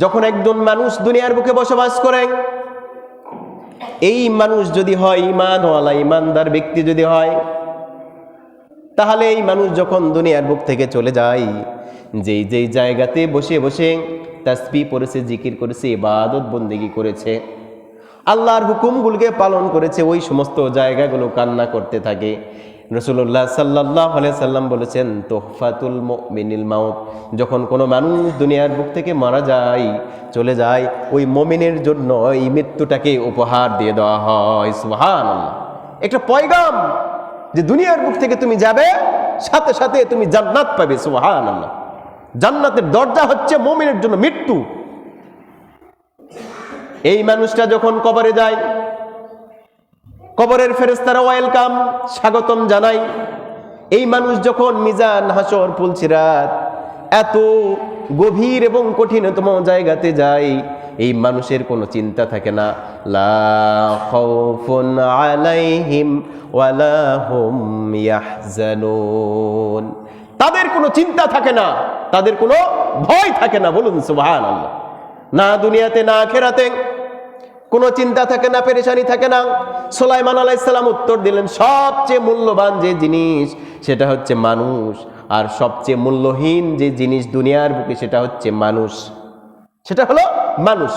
যখন একজন মানুষ দুনিয়ার বুকে বসবাস করে, এই মানুষ যদি হয় ইমানওয়ালা ইমানদার ব্যক্তি যদি হয়, তাহলে এই মানুষ যখন দুনিয়ার বুক থেকে চলে যায়, যেই যেই জায়গাতে বসে বসে তাসবি পড়েছে, জিকির করেছে, ইবাদত বন্দেগি করেছে, আল্লাহর হুকুমগুলোকে পালন করেছে, ওই সমস্ত জায়গাগুলো কান্না করতে থাকে। রসুল্লাহ সাল্লাহ সাল্লাম বলেছেন, তোহফাতুল মিনিল মাউত। যখন কোনো মানুষ দুনিয়ার বুক থেকে মারা যায়, চলে যায়, ওই মমিনের জন্য এই মৃত্যুটাকে উপহার দিয়ে দেওয়া হয়। সুহান একটা পয়গাম যে দুনিয়ার বুক থেকে তুমি যাবে, সাথে সাথে তুমি জান্নাত পাবে। সুহান জান্নাতের দরজা হচ্ছে মমিনের জন্য মৃত্যু। এই মানুষটা যখন কবরে যায় কবরের ফেরেস্তারা ওয়েলকাম, স্বাগতম জানাই। এই মানুষ যখন মিজান হাসর পুলছিরাত এত গভীর এবং কঠিনতম জায়গাতে যায়, এই মানুষের কোনো চিন্তা থাকে না। আলাইহিম তাদের কোনো চিন্তা থাকে না, তাদের কোনো ভয় থাকে না, বলুন সুবহানাল্লাহ। না দুনিয়াতে, না আখেরাতে কোনো চিন্তা থাকে না, পেরেশানি থাকে না। সোলাইমান আলাইসাল্লাম উত্তর দিলেন, সবচেয়ে মূল্যবান যে জিনিস, সেটা হচ্ছে মানুষ। আর সবচেয়ে মূল্যহীন যে জিনিস দুনিয়ার বুকে, সেটা হচ্ছে মানুষ। সেটা হলো মানুষ।